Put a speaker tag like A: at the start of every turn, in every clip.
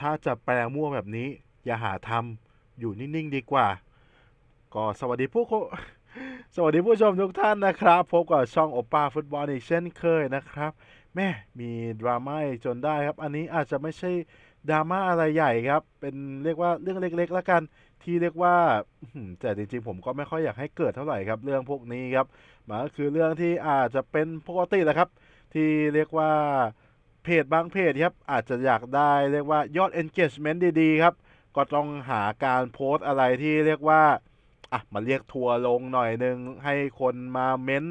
A: ถ้าจะแปลมั่วแบบนี้ อย่าหาทำอยู่นิ่ง ๆ ดีกว่า ก็สวัสดีผู้สวัสดีผู้ชมทุกท่านนะครับ พบกับช่องโอป้าฟุตบอลอีกเช่นเคยนะครับ แม่มีดราม่าจนได้ครับ อันนี้อาจจะไม่ใช่ดราม่าอะไรใหญ่ครับ เป็นเรียกว่าเรื่องเล็กๆแล้วกัน ที่เรียกว่าแต่จริงๆ ผมก็ไม่ค่อยอยากให้เกิดเท่าไหร่ครับ เรื่องพวกนี้ครับมันก็คือเรื่องที่อาจจะเป็นปกติแหละครับ ที่เรียกว่า เพจบางเพจครับอาจจะอยากได้เรียกว่ายอด engagement ดีๆครับ ก็ต้องหาการโพสต์อะไรที่เรียกว่าอะมาเรียกทัวร์ลงหน่อยนึง ให้คนมาเม้น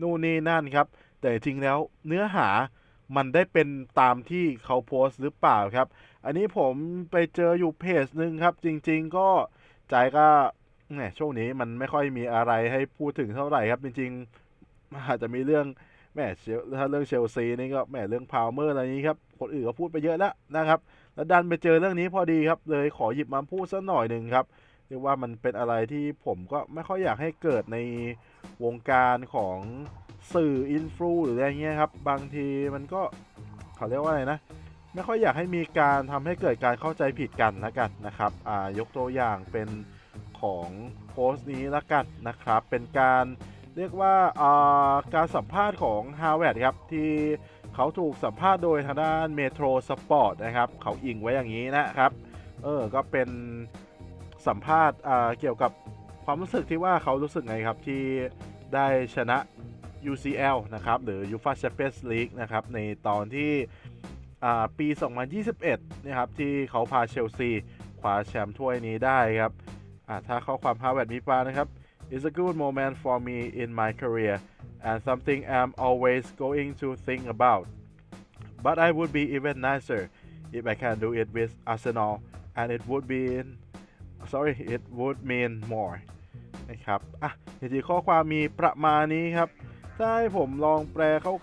A: นู่นนี่นั่นครับ แต่จริงแล้วเนื้อหามันได้เป็นตามที่เขาโพสต์หรือเปล่าครับ อันนี้ผมไปเจออยู่เพจหนึ่งครับ จริง ๆ ก็ใจก็แหมช่วงนี้มันไม่ค่อยมีอะไรให้พูดถึงเท่าไหร่ครับ จริงๆอาจจะมีเรื่อง แหมเลถ้าเรื่องเชลซีนี่ก็แหมเรื่องพาวเมอร์อะไรนี้ครับคนอื่นก็พูดไปเยอะแล้วนะครับแล้วดันไปเจอเรื่องนี้พอดีครับ เลยขอหยิบมาพูดสักหน่อยหนึ่งครับเรียกว่ามันเป็นอะไรที่ผมก็ไม่ค่อยอยากให้เกิดในวงการของสื่ออินฟลูหรืออะไรเงี้ยครับ บางทีมันก็เขาเรียกว่าอะไรนะ ไม่ค่อยอยากให้มีการทำให้เกิดการเข้าใจผิดกันละกันนะครับอ่ายกตัวอย่างเป็นของโพสต์นี้ละกันนะครับ เป็นการ เรียกว่าาการสัมภาษณ์ของฮาวเวิร์ดครับ ที่เขาถูกสัมภาษณ์โดยทางด้านเมโทรสปอร์ตนะครับ เขาอิงไว้อย่างนี้นะครับ เออ ก็เป็นสัมภาษณ์เกี่ยวกับความรู้สึกที่ว่าเขารู้สึกไงครับที่ได้ชนะ UCL นะครับ หรือ UEFA Champions League นะครับ ในตอนที่อ่าปี 2021 นะครับ ที่เขาพาเชลซีคว้าแชมป์ถ้วยนี้ได้ครับถ้าข้อความฮาวเวิร์ดมีปานะครับ is a good moment for me in my career and something I'm always going to think about but I would be even nicer if I can do it with Arsenal and it would be sorry it would mean more นะครับอะจริงๆข้อความมีประมาณนี้ครับ ถ้าให้ผมลองแปล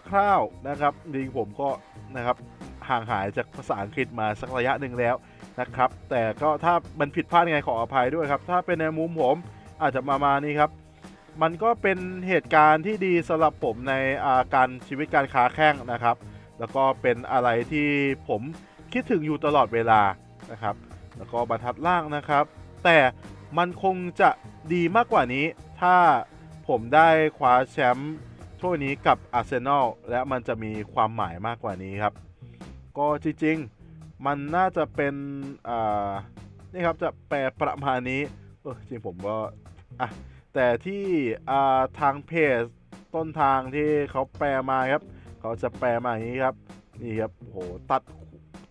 A: คร่าวๆนะครับจริงผมก็นะครับห่างหายจากภาษาอังกฤษมาสักระยะหนึ่งแล้วนะครับ แต่ก็ถ้ามันผิดพลาดยังไงขออภัยด้วยครับ ถ้าเป็นในมุมผม อาจจะมามานี้ครับ มันก็เป็นเหตุการณ์ที่ดีสำหรับผมในอาการชีวิตการค้าแข้งนะครับ แล้วก็เป็นอะไรที่ผมคิดถึงอยู่ตลอดเวลานะครับ แล้วก็บรรทัดล่างนะครับ แต่มันคงจะดีมากกว่านี้ ถ้าผมได้คว้าแชมป์ถ้วยนี้กับอาร์เซนอลและมันจะมีความหมายมากกว่านี้ครับ ก็จริงๆ มันน่าจะเป็น อ่า นี่ครับ จะแปลประมาณนี้ เออจริงผมก็ อะแต่ที่ทางเพจต้นทางที่เขาแปลมาครับ เขาจะแปลมาอย่างนี้ครับนี่ครับโหตัด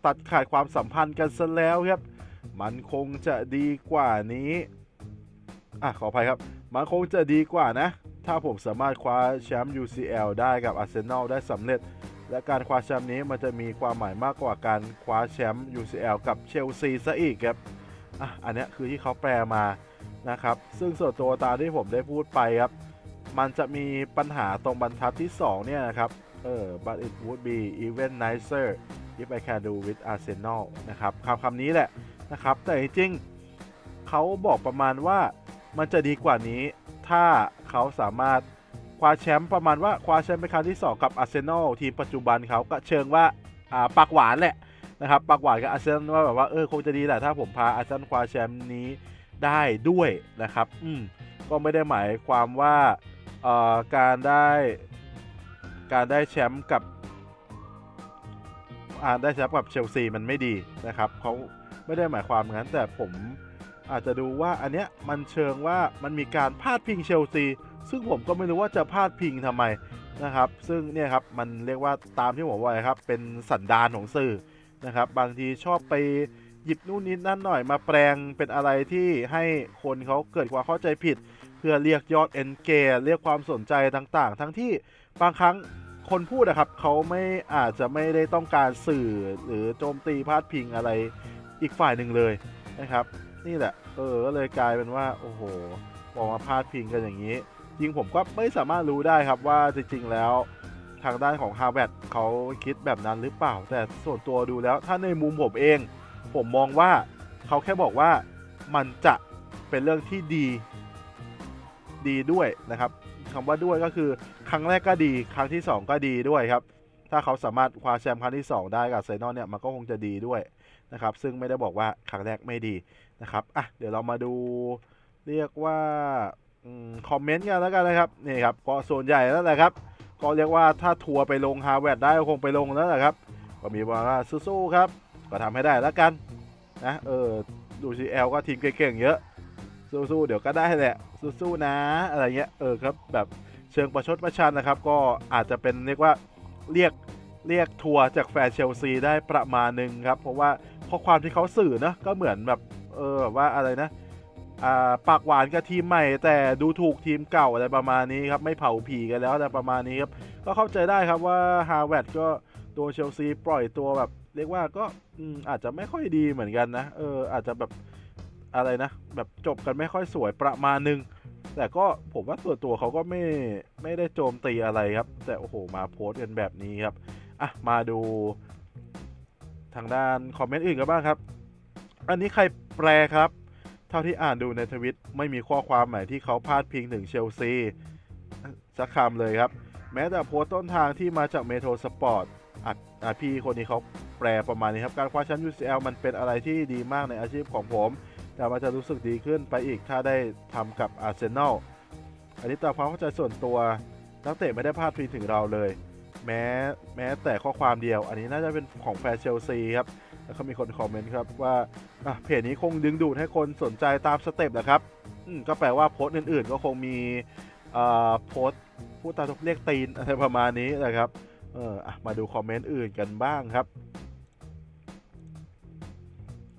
A: ตัดขาดความสัมพันธ์กันซะแล้วครับ มันคงจะดีกว่านี้อะขออภัยครับ มันคงจะดีกว่านะ ถ้าผมสามารถคว้าแชมป์ UCL ได้กับอาร์เซนอลได้สำเร็จ และการคว้าแชมป์นี้มันจะมีความหมายมากกว่าการคว้าแชมป์ UCL กับเชลซีซะอีกครับอะอันนี้คือที่เขาแปลมา นะครับ ซึ่งส่วนตัวตาที่ผมได้พูดไปครับ มันจะมีปัญหาตรงบรรทัดที่ 2 เนี่ยนะครับ เออ but it would be even nicer if I can do with Arsenal นะครับคำคำนี้แหละนะครับ แต่จริงเขาบอกประมาณว่ามันจะดีกว่านี้ ถ้าเขาสามารถคว้าแชมป์ประมาณว่าคว้าแชมป์เป็นครั้งที่ 2 กับอาร์เซนอลทีมปัจจุบันเขาก็เชิงว่าอ่าปากหวานแหละนะครับปากหวานกับอาร์เซนอลว่าแบบว่าเออคงจะดีแหละถ้าผมพาอาร์เซนอลคว้าแชมป์นี้ ได้ด้วยนะครับอืมก็ไม่ได้หมายความว่าเอ่อการได้การได้แชมป์กับอาได้แชมป์กับเชลซีมันไม่ดีนะครับเขาไม่ได้หมายความงั้นแต่ผมอาจจะดูว่าอันเนี้ยมันเชิงว่ามันมีการพาดพิงเชลซีซึ่งผมก็ไม่รู้ว่าจะพาดพิงทำไมนะครับ ซึ่งเนี่ยครับมันเรียกว่าตามที่ผมว่าครับเป็นสันดานของสื่อนะครับ บางทีชอบไป หยิบนู่นนิดนั่นหน่อยมาแปลงเป็นอะไรที่ให้คนเขาเกิดความเข้าใจผิด เพื่อเรียกยอดเอนเกเรียกความสนใจต่างๆ ทั้งที่บางครั้งคนพูดนะครับเขาไม่อาจจะไม่ได้ต้องการสื่อหรือโจมตีพาดพิงอะไรอีกฝ่ายหนึ่งเลยนะครับ นี่แหละ เออก็เลยกลายเป็นว่าโอ้โหบอกมาพาดพิงกันอย่างนี้จริงผมก็ไม่สามารถรู้ได้ครับว่าจริงๆแล้วทางด้านของฮาร์ v ว r d เขาคิดแบบนั้นหรือเปล่า แต่ส่วนตัวดูแล้วถ้าในมุมผมเอง ผมมองว่าเขาแค่บอกว่ามันจะเป็นเรื่องที่ดีดีด้วยนะครับคำว่าด้วยก็คือครั้งแรกก็ดี ครั้งที่ 2 ก็ดีด้วยครับ ถ้าเขาสามารถคว้าแชมป์ครั้งที่ 2 ได้กับไซนอนเนี่ยมันก็คงจะดีด้วยนะครับ ซึ่งไม่ได้บอกว่าครั้งแรกไม่ดีนะครับอะเดี๋ยวเรามาดูเรียกว่าอคอมเมนต์กันแล้วกันนะครับนี่ครับก็ส่วนใหญ่แล้วแหละครับ ก็เรียกว่าถ้าทัวร์ไปลงฮาร์วาร์ดได้ก็คงไปลงแล้วแหละครับก็มีบอกว่าสู้ๆครับ ก็ทำให้ได้แล้วกันนะเออดูซีเอลก็ทีมเก่งๆเยอะสู้ๆเดี๋ยวก็ได้แหละสู้ๆนะอะไรเงี้ยเออครับแบบเชิงประชดประชันนะครับ ก็อาจจะเป็นเรียกว่าเรียกเรียกทัวร์จากแฟนเชลซีได้ประมาณหนึ่งครับ เพราะว่าข้อความที่เขาสื่อนะก็เหมือนแบบเออแบบว่าอะไรนะอ่าปากหวานกับทีมใหม่ แต่ดูถูกทีมเก่าอะไรประมาณนี้ครับ ไม่เผาผีกันแล้วอะไรประมาณนี้ครับ ก็เข้าใจได้ครับว่าฮาร์วาร์ดก็โดนเชลซีปล่อยตัวแบบ เรียกว่าก็ อืมอาจจะไม่ค่อยดีเหมือนกันนะ เออ อาจจะแบบอะไรนะ แบบจบกันไม่ค่อยสวยประมาณหนึง แต่ก็ผมว่าตัวตัวเขาก็ไม่ไม่ได้โจมตีอะไรครับ แต่โอ้โหมาโพสต์กันแบบนี้ครับ อะ มาดู ทางด้านคอมเมนต์อื่นกันบ้างครับ อันนี้ใครแปลครับ เท่าที่อ่านดูในทวิตไม่มีข้อความไหนที่เขาพาดพิงถึงเชลซีสักคำเลยครับ แม้แต่โพสต์ต้นทางที่มาจากเมโทรสปอร์ตอะอะพี่คนนี้เขา แปลประมาณนี้ครับ การคว้าแชมป์ UCL มันเป็นอะไรที่ดีมากในอาชีพของผม แต่มันจะรู้สึกดีขึ้นไปอีกถ้าได้ทำกับอาร์เซนอลอันนี้ตามความเข้าใจส่วนตัวนักเตะไม่ได้พลาดพิงถึงเราเลย แม้แม้แต่ข้อความเดียว อันนี้น่าจะเป็นของแฟนเชลซีครับแล้วก็มีคนคอมเมนต์ครับว่าเพจนี้คงดึงดูดให้คนสนใจตามสเต็ปแหละครับก็แปลว่าโพสต์อื่นๆ ก็คงมีโพสต์พูดตาทุกเรียกตีนอะไรประมาณนี้นะครับเออมาดูคอมเมนต์อื่นกันบ้างครับ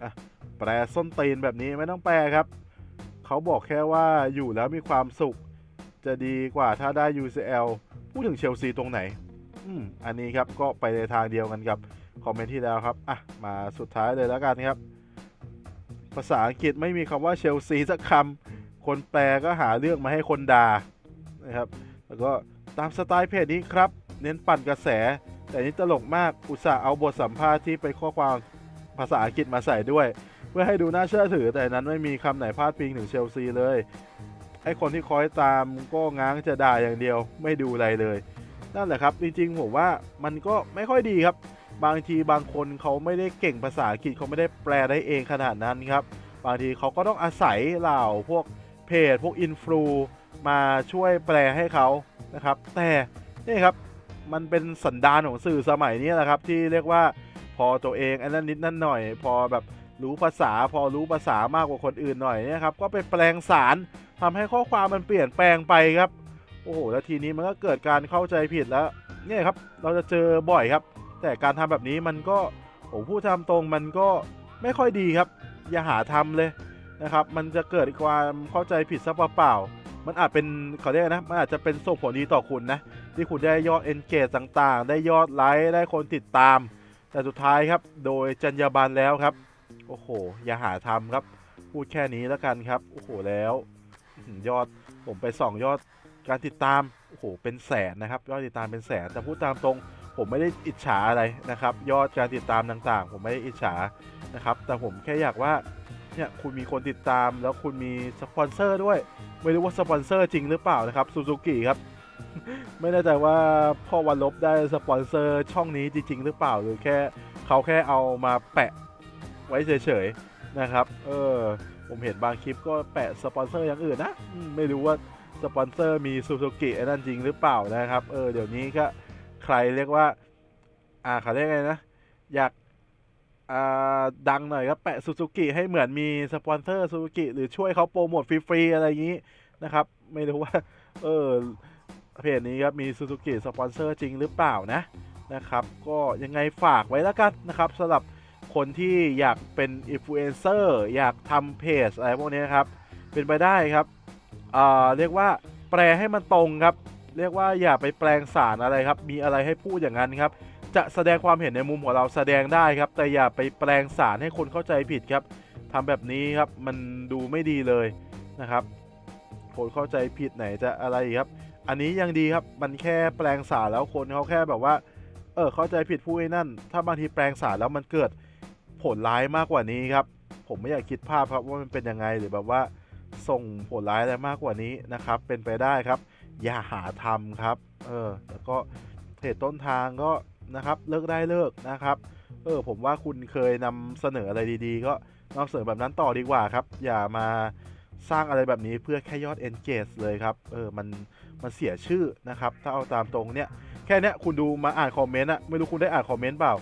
A: อะแปลส้นตีนแบบนี้ไม่ต้องแปลครับ เขาบอกแค่ว่าอยู่แล้วมีความสุข จะดีกว่าถ้าได้ UCL พูดถึงเชลซีตรงไหน อืมอันนี้ครับก็ไปในทางเดียวกันกับคอมเมนต์ที่แล้วครับอะมาสุดท้ายเลยแล้วกันครับ ภาษาอังกฤษไม่มีคำว่าเชลซีสักคำคนแปลก็หาเรื่องมาให้คนด่านะครับ แล้วก็ตามสไตล์เพจนี้ครับ เน้นปั่นกระแส แต่นี่ตลกมากอุตส่าห์เอาบทสัมภาษณ์ที่เป็นข้อความ ภาษาอังกฤษมาใส่ด้วย เพื่อให้ดูน่าเชื่อถือ แต่นั้นไม่มีคำไหนพาดพิงถึงเชลซีเลยไอคนที่คอยตามก็ง้างจะด่าอย่างเดียว ไม่ดูอะไรเลย นั่นแหละครับ จริงๆผมว่ามันก็ไม่ค่อยดีครับ บางทีบางคนเขาไม่ได้เก่งภาษาอังกฤษเขาไม่ได้แปลได้เองขนาดนั้นครับ บางทีเขาก็ต้องอาศัยเหล่าพวกเพจพวกอินฟลูมาช่วยแปลให้เขานะครับ แต่นี่ครับมันเป็นสันดานของสื่อสมัยนี้แหละครับ ที่เรียกว่า พอตัวเองอันนั้นนิดนั่นหน่อย พอแบบรู้ภาษาพอรู้ภาษามากกว่าคนอื่นหน่อยนี่ยครับก็ไปแปลงสารทำให้ข้อความมันเปลี่ยนแปลงไปครับ โอ้โหแล้วทีนี้มันก็เกิดการเข้าใจผิดแล้วเนี่ยครับเราจะเจอบ่อยครับ แต่การทำแบบนี้มันก็ผมพูดตามตรงมันก็ไม่ค่อยดีครับ อย่าหาทำเลยนะครับ มันจะเกิดความเข้าใจผิดซะเปล่าๆมันอาจเป็นเขาเรียกนะมันอาจจะเป็นส่งผลดีต่อคุณนะที่คุณได้ยอด engage ต่างๆ ได้ยอดไลค์ได้คนติดตาม แต่สุดท้ายครับโดยจรรยาบรรณแล้วครับ โอ้โห อย่าหาทำครับ พูดแค่นี้แล้วกันครับ โอ้โหแล้วยอดผมไปส่องยอดการติดตามโอ้โหเป็นแสนนะครับ ยอดติดตามเป็นแสนแต่พูดตามตรง ผมไม่ได้อิจฉาอะไรนะครับ ยอดการติดตามต่างๆ ผมไม่ได้อิจฉานะครับ แต่ผมแค่อยากว่าเนี่ยคุณมีคนติดตามแล้วคุณมีสปอนเซอร์ด้วย ไม่รู้ว่าสปอนเซอร์จริงหรือเปล่านะครับซูซูกิครับ ไม่แน่ใจว่าพ่อวันลบได้สปอนเซอร์ช่องนี้จริง ๆ หรือเปล่าหรือแค่เขาแค่เอามาแปะไว้เฉยๆนะครับ เออ ผมเห็นบางคลิปก็แปะสปอนเซอร์อย่างอื่นนะไม่รู้ว่าสปอนเซอร์มีซูซูกิไอ้นั่นจริงหรือเปล่านะครับ เออเดี๋ยวนี้ก็ใครเรียกว่า อ่าเขาเรียกไงนะ อยากอ่าดังหน่อยก็แปะซูซูกิให้เหมือนมีสปอนเซอร์ซูซูกิหรือช่วยเขาโปรโมทฟรีๆอะไรอย่างนี้นะครับ ไม่รู้ว่า เออ เพจนี้ครับมีซูซูกิสปอนเซอร์จริงหรือเปล่านะนะครับ ก็ยังไงฝากไว้แล้วกันนะครับสำหรับคนที่อยากเป็นอินฟลูเอนเซอร์อยากทำเพจอะไรพวกนี้ครับ เป็นไปได้ครับอ่าเรียกว่าแปลให้มันตรงครับ เรียกว่าอย่าไปแปลงสารอะไรครับ มีอะไรให้พูดอย่างนั้นครับ จะแสดงความเห็นในมุมของเราแสดงได้ครับ แต่อย่าไปแปลงสารให้คนเข้าใจผิดครับทำแบบนี้ครับมันดูไม่ดีเลยนะครับคนเข้าใจผิดไหนจะอะไรครับ อันนี้ยังดีครับมันแค่แปลงสารแล้วคนเขาแค่แบบว่า เออเข้าใจผิดผู้ไอ้นั่น ถ้าบางทีแปลงสารแล้วมันเกิดผลร้ายมากกว่านี้ครับ ผมไม่อยากคิดภาพครับว่ามันเป็นยังไงหรือแบบว่าส่งผลร้ายอะไรมากกว่านี้นะครับ เป็นไปได้ครับ อย่าหาทำครับ เออแล้วก็เพจต้นทางก็นะครับเลิกได้เลิกนะครับ เออผมว่าคุณเคยนำเสนออะไรดีๆ ก็นำเสนอแบบนั้นต่อดีกว่าครับ อย่ามา สร้างอะไรแบบนี้เพื่อแค่ยอด engage เลยครับ เออ มัน มันเสียชื่อนะครับ ถ้าเอาตามตรงเนี่ย แค่เนี้ยคุณดูมาอ่านคอมเมนต์อะไม่รู้คุณได้อ่านคอมเมนต์เปล่า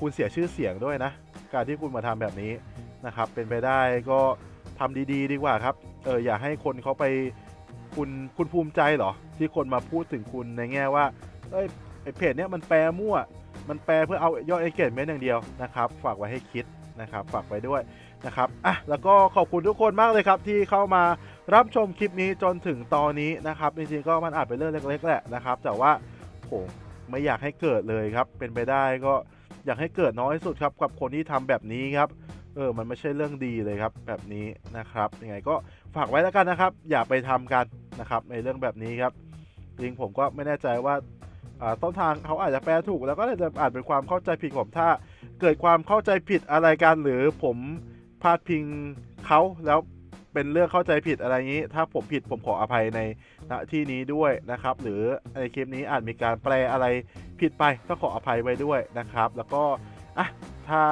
A: คุณเสียชื่อเสียงด้วยนะ การที่คุณมาทำแบบนี้นะครับ เป็นไปได้ก็ทำดีๆดีกว่าครับ เออ อย่าให้คนเขาไป คุณ คุณภูมิใจเหรอ ที่คนมาพูดถึงคุณในแง่ว่า เอ้ย ไอเพจเนี้ยมันแปลมั่ว มันแปลเพื่อเอายอด engagement อย่างเดียวนะครับ ฝากไว้ให้คิด นะครับฝากไว้ด้วยนะครับอะแล้วก็ขอบคุณทุกคนมากเลยครับที่เข้ามารับชมคลิปนี้จนถึงตอนนี้นะครับจริงๆก็มันอาจเป็นเรื่องเล็กๆแหละนะครับ แต่ว่าผมไม่อยากให้เกิดเลยครับ เป็นไปได้ก็อยากให้เกิดน้อยที่สุดครับกับคนที่ทำแบบนี้ครับเออมันไม่ใช่เรื่องดีเลยครับแบบนี้นะครับยังไงก็ฝากไว้แล้วกันนะครับ อย่าไปทำกันนะครับในเรื่องแบบนี้ครับจริงผมก็ไม่แน่ใจว่า ต้นทางเขาอาจจะแปลถูก แล้วก็อาจจะอาจเป็นความเข้าใจผิดผมถ้า เกิดความเข้าใจผิดอะไรกันหรือผมพลาดพิงเขาแล้วเป็นเรื่องเข้าใจผิดอะไรงนี้ ถ้าผมผิดผมขออภัยในณที่นี้ด้วยนะครับ หรือในคลิปนี้อาจมีการแปลอะไรผิดไปก็ขออภัยไว้ด้วยนะครับ แล้วก็อะถ้า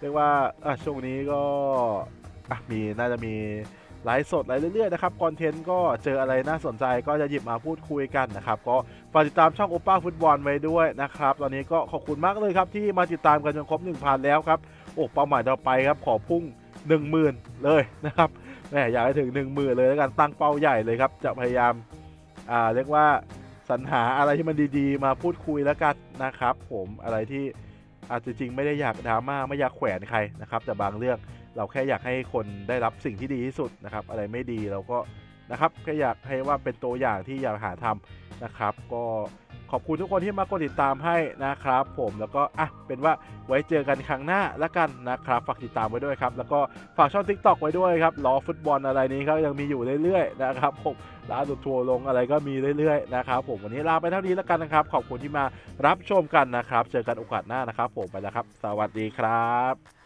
A: เรียกว่าอะช่วงนี้ก็อะมีน่าจะมี ไลฟ์สดอะไรเรื่อยๆนะครับคอนเทนต์ก็เจออะไรน่าสนใจก็จะหยิบมาพูดคุยกันนะครับ ก็ฝากติดตามช่องโอป้าฟุตบอลไว้ด้วยนะครับ ตอนนี้ก็ขอบคุณมากเลยครับ ที่มาติดตามกันจนครบ 1,000 แล้วครับ โอ้เป้าหมายต่อไปครับ ขอพุ่ง 10,000 เลยนะครับแหมอยากให้ถึง 10,000 เลยแล้วกันตั้งเป้าใหญ่เลยครับ จะพยายามอ่าเรียกว่าสรรหาอะไรที่มันดีๆ มาพูดคุยแล้วกันนะครับ ผมอะไรที่อาจจะจริงไม่ได้อยากดราม่าไม่อยากแขวนใครนะครับแต่บางเรื่อง เราแค่อยากให้คนได้รับสิ่งที่ดีที่สุดนะครับ อะไรไม่ดีเราก็นะครับแค่อยากให้ว่าเป็นตัวอย่างที่อยากหาทำนะครับ ก็ขอบคุณทุกคนที่มากดติดตามให้นะครับ ผมแล้วก็อะเป็นว่าไว้เจอกันครั้งหน้าล้วกันนะครับฝากติดตามไว้ด้วยครับ แล้วก็ฝากช่อง TikTok ไว้ด้วยครับล้อฟุตบอลอะไรนี้ก็ยังมีอยู่เรื่อยๆนะครับผมล่าสุดทัวร์ลงอะไรก็มีเรื่อยๆนะครับผมวันนี้ลาไปเท่านี้แล้วกันนะครับ ขอบคุณที่มารับชมกันนะครับ เจอกันโอกาสหน้านะครับ ผมไปแล้วครับ สวัสดีครับ